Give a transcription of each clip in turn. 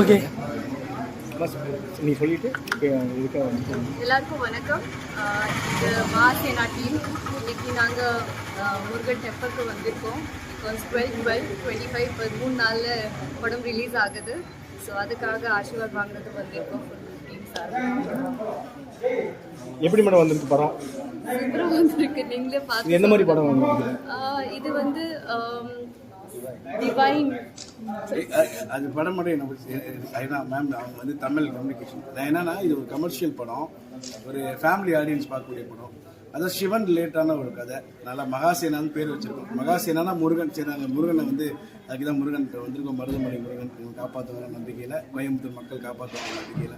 Okay. நீ சொல்லிட்டு இருக்க எல்லாருக்கும் வணக்கம். இது மாசேனா டீம். இன்னைக்கு நாங்கள் முருகன் டெம்பிளுக்கு வந்திருக்கோம். Because twelve twelve twenty five மூணு நாளில் படம் ரிலீஸ் ஆகுது. ஸோ அதுக்காக ஆசீர்வாத் வாங்கினது வந்திருக்கோம். எப்படி மேடம் வந்திருக்கு படம்? சூப்பராக வந்திருக்கு. நீங்களே பார்த்து எந்த மாதிரி படம் இது வந்து டிவைன் அது படம் மட்டும் ஐநா மேம் அவங்க வந்து தமிழ் கம்யூனிகேஷன் என்னன்னா இது ஒரு கமர்ஷியல் படம். ஒரு ஃபேமிலி ஆடியன்ஸ் பார்க்கக்கூடிய படம். அதான் சிவன் ரிலேட்டான ஒரு கதை. நல்லா மகாசேனான்னு பேர் வச்சிருக்கோம். மகாசேனா முருகன் சேனாங்க முருகனை வந்து அதுக்கு தான் முருகன் வந்திருக்கோம். மருதமலை முருகன் காப்பாற்றுவாங்க நம்பிக்கையில் கோயம்புத்தூர் மக்கள் காப்பாற்றுவாங்க நம்பிக்கையில்.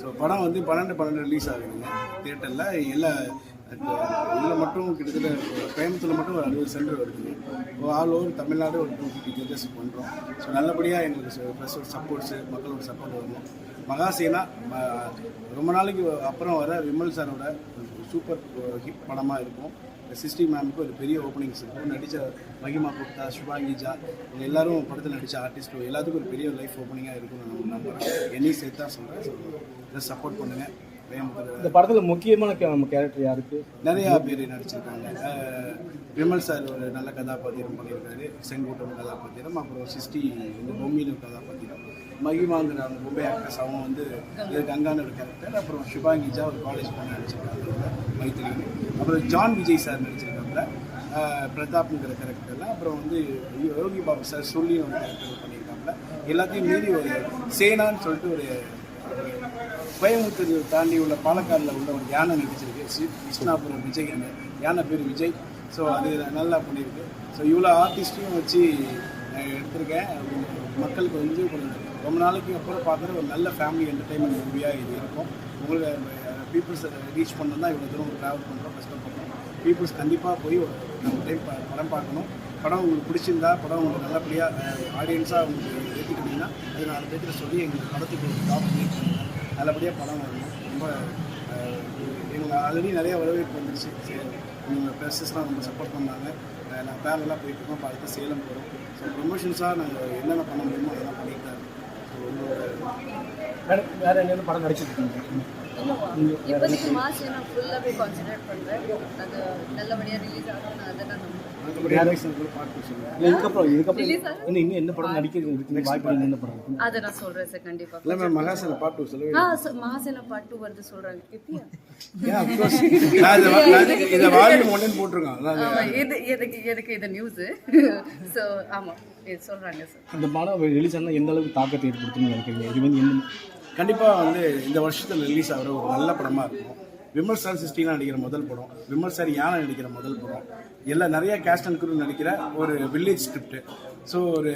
ஸோ படம் வந்து பன்னெண்டு பன்னெண்டு ரிலீஸ் ஆகுதுங்க. தியேட்டரில் எல்லா இதில் மட்டும் கிட்டத்தட்ட கோயம்புத்தூரில் மட்டும் ஒரு அறுபது சென்டர் வருது. இப்போ ஆல் ஓவர் தமிழ்நாடு ஒரு டூ ஃபிஃப்டி தேட்டர்ஸ் பண்ணுறோம் ஸோ நல்லபடியாக எங்களுக்கு ப்ரெஸ்ஸோட சப்போர்ட்ஸு மக்களோட சப்போர்ட் வரணும். மகாசேனா ம- ரொம்ப நாளைக்கு அப்புறம் வர விமல் சாரோட சூப்பர் ஹிட் படமாக இருக்கும். சிஸ்டி மேமுக்கு ஒரு பெரிய ஓப்பனிங்ஸ் இருக்கும். நடித்த மகிமா குப்தா சுபாங்கிஜா இவங்க எல்லாரும் படத்தில் நடித்த ஆர்டிஸ்ட் எல்லாத்துக்கும் ஒரு பெரிய லைஃப் ஓப்பனிங்காக இருக்கும்னு நான் நம்புகிறேன் என்னையும் சேர்த்து தான் சொல்கிறேன் ஸோ சப்போர்ட் பண்ணுங்கள் இந்த படத்தில் முக்கியமான கேரக்டர் யாருக்கு? நிறையா பேர் நடிச்சிருக்காங்க. விமல் சார் ஒரு நல்ல கதாபாத்திரம் பண்ணியிருக்காரு. செங்கோட்டம் கதாபாத்திரம் அப்புறம் சிஸ்டி வந்து பொம்மின்னு கதாபாத்திரம். மகிமாங்கிற அந்த மும்பை ஆக்டர்ஸ் அவங்க வந்து இது ஒரு கேரக்டர் அப்புறம் சுபாங்கிஜா ஒரு காலேஜ் பண்ணி நடிச்சிருக்காங்க மைத்திரின்னு அப்புறம் ஜான் விஜய் சார் நடிச்சிருக்காங்க பிரதாப்ங்கிற கேரக்டரில் அப்புறம் வந்து யோகி பாபு சார் சொல்லி ஒரு கேரக்டர் பண்ணியிருக்காங்க எல்லாத்தையும் மீறி ஒரு சேனான்னு சொல்லிட்டு ஒரு கோயம்புத்தூர் தாண்டி உள்ள பாலக்காடில் உள்ள ஒரு யானை நடிச்சிருக்கு. ஸ்ரீ கிருஷ்ணாபுரம் விஜய் அந்த யானை பேர் விஜய். ஸோ அது நல்லா பண்ணியிருக்கு ஸோ இவ்வளோ ஆர்டிஸ்ட்டையும் வச்சு நான் எடுத்திருக்கேன். மக்களுக்கு வந்து ஒரு ரொம்ப நாளைக்கு அப்புறம் பார்க்குற ஒரு நல்ல ஃபேமிலி என்டர்டைன்மெண்ட் மூவியாக இது இருக்கும். உங்களுக்கு பீப்புள்ஸை ரீச் பண்ணணும் தான் இவ்வளோ தூரம் ட்ராவல் பண்ணுறோம் கஷ்டப்படுறோம். பீப்புள்ஸ் கண்டிப்பாக போய் ஒரு டைம் படம் பார்க்கணும். படம் உங்களுக்கு பிடிச்சிருந்தா படம் உங்களுக்கு நல்லபடியாக ஆடியன்ஸாக உங்களுக்கு ஏற்றிக்கிட்டீங்கன்னா அது நாலு பேர்கிட்ட சொல்லி எங்களுக்கு படத்துக்கு ஒரு டாப் மேக் பண்ணுங்கள் நல்லபடியாக படம் வரணும். ரொம்ப எங்களுக்கு ஆல்ரெடி நிறைய வரவேற்பு வந்துருச்சு. சரி, உங்கள் ப்ரெஸ்ஸஸ்லாம் ரொம்ப சப்போர்ட் பண்ணாங்க. நான் பேரெல்லாம் போயிட்டு இருக்கோம் இப்போ அடுத்து சேலம் போகிறோம் ஸோ ப்ரொமோஷன்ஸாக நாங்கள் என்னென்ன பண்ண முடியுமோ அதெல்லாம் பண்ணிட்டு தான் இருக்கோம். ஸோ மேடம் வேற என்னென்ன படம் நடிச்சிருக்கீங்க? இப்போதைக்கு மாசேனா ஃபுல்லாகவே கான்சன்ட்ரேட் பண்ணுறேன் அது நல்லபடியாக ரிலீஸ் ஆகும் நான் அதை நான் நம்புறேன் இதுக்கப்புறம்? இன்னும் இன்னும் என்ன படம் நடிக்கிறது இருக்கு வாய்ப்பு என்ன படம் அதை நான் சொல்கிறேன் சார் கண்டிப்பாக இல்லை மேம் மகாசன பாட்டு சொல்லவே ஆ ச- மகாசேனா பாட்டு வருது சொல்றாங்க. நான் இதை வால்யூம் அதான் ஆமா இது எனக்கு எனக்கு இது நியூஸ் ஸோ ஆமா இது சொல்றாங்க சார். இந்த படம் ரிலீஸ் எந்த அளவுக்கு தாக்கத்தை ஏற்படுத்தும்னு நினைக்கிறீங்க? இது வந்து கண்டிப்பாக வந்து இந்த வருஷத்தில் ரிலீஸ் ஆகிற ஒரு நல்ல படமாக இருக்கும். விமல் சார் சிஸ்டினா நடிக்கிற முதல் படம் விமல் சார் யானை நடிக்கிற முதல் படம். எல்லாம் நிறைய கேஸ்ட் அண்ட் குரூ நடிக்கிற ஒரு வில்லேஜ் ஸ்கிரிப்ட் ஸோ ஒரு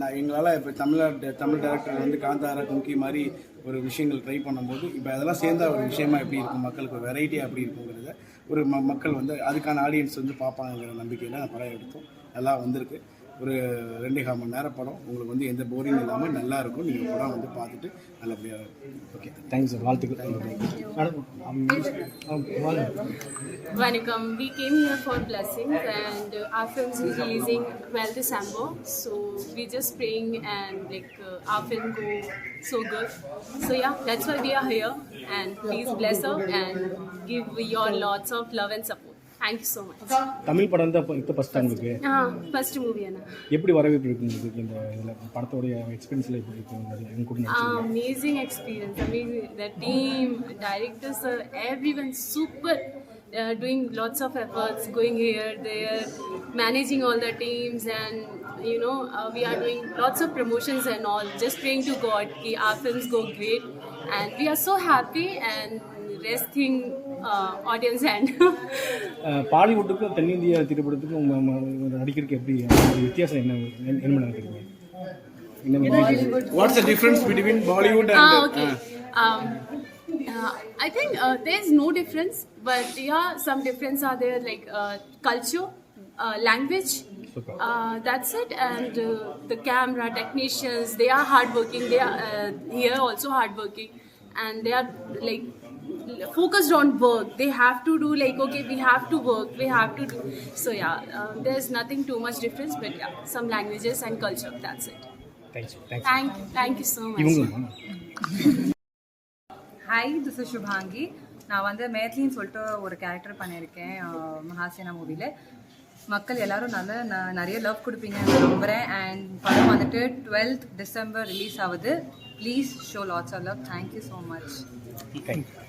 நான் எங்களால் இப்போ தமிழ்நாடு தமிழ் டேரக்டர் வந்து காந்தாரா கும்கி மாதிரி ஒரு விஷயங்கள் ட்ரை பண்ணும்போது இப்போ அதெல்லாம் சேர்ந்த ஒரு விஷயமா எப்படி இருக்கும்? மக்களுக்கு வெரைட்டியாக எப்படி இருக்குங்கிறத ஒரு ம மக்கள் வந்து அதுக்கான ஆடியன்ஸ் வந்து பார்ப்பாங்கிற நம்பிக்கையில் நான் படம் எடுத்தோம். நல்லா வந்திருக்கு. ஒரு ரெண்டே கால் மணி நேரம் படம் உங்களுக்கு வந்து எந்த போரிங் இல்லாமல் நல்லா இருக்கும் நீங்கள் படம் வந்து பார்த்துட்டு நல்லபடியாக ஓகே தேங்க்ஸ் சார் வாழ்த்துக்கள் மேடம் வாங்க Vanakkam. We came here for blessings and uh, our film is releasing 12 December. So we're just praying and like uh, our film go so good. So yeah, that's why we are here and please bless her and give your lots of love and support. Thank you so much. Tamil படம் தான் இப்போ இப்போ first உங்களுக்கு Ah, first movie, Anna. எப்படி வரவேற்பு இருக்கு உங்களுக்கு இந்த இதில் படத்தோடைய எக்ஸ்பீரியன்ஸில் எப்படி இருக்கு உங்களுக்கு எங்க கூட நடிச்சு amazing experience. Amazing. The team, directors, uh, everyone super. Uh, doing lots of efforts, going here, there, managing all the teams, and you know, uh, we are doing lots of promotions and all. Just praying to God, ki our films go great, and we are so happy and resting uh, audience hand. அஹ், பாலிவுட்டுக்கும் தென்னிந்திய திரைப்படத்துக்கும் உங்க ம- நடிக்கிறதுக்கு எப்படி ஒரு வித்தியாசம் என்ன என்ன என்ன நினைக்கிறீங்க என்ன what's the difference between Bollywood Ah, and okay. Um, uh, I think uh, there's no difference, but yeah, some difference are there like uh, culture, uh, language. Super. Uh, that's it, and uh, the camera technicians they are hardworking. They are uh, here also hardworking, and they are like focused on work. They have to do like okay, we have to work, we have to do. So yeah, uh, there's nothing too much difference, but yeah, some languages and culture. That's it. Thanks thanks Thank, thank you so much. Hi this is Shubhangi நான் வந்து மேத்லின்னு சொல்லிட்டு ஒரு character பண்ணியிருக்கேன் மகாசேனா மூவியில் மக்கள் எல்லாரும் நல்ல நிறைய லவ் கொடுப்பீங்கன்னு நம்புகிறேன் அண்ட் படம் வந்துட்டு டுவெல்த் டிசம்பர் ரிலீஸ் ஆகுது please show lots of love thank you so much thank you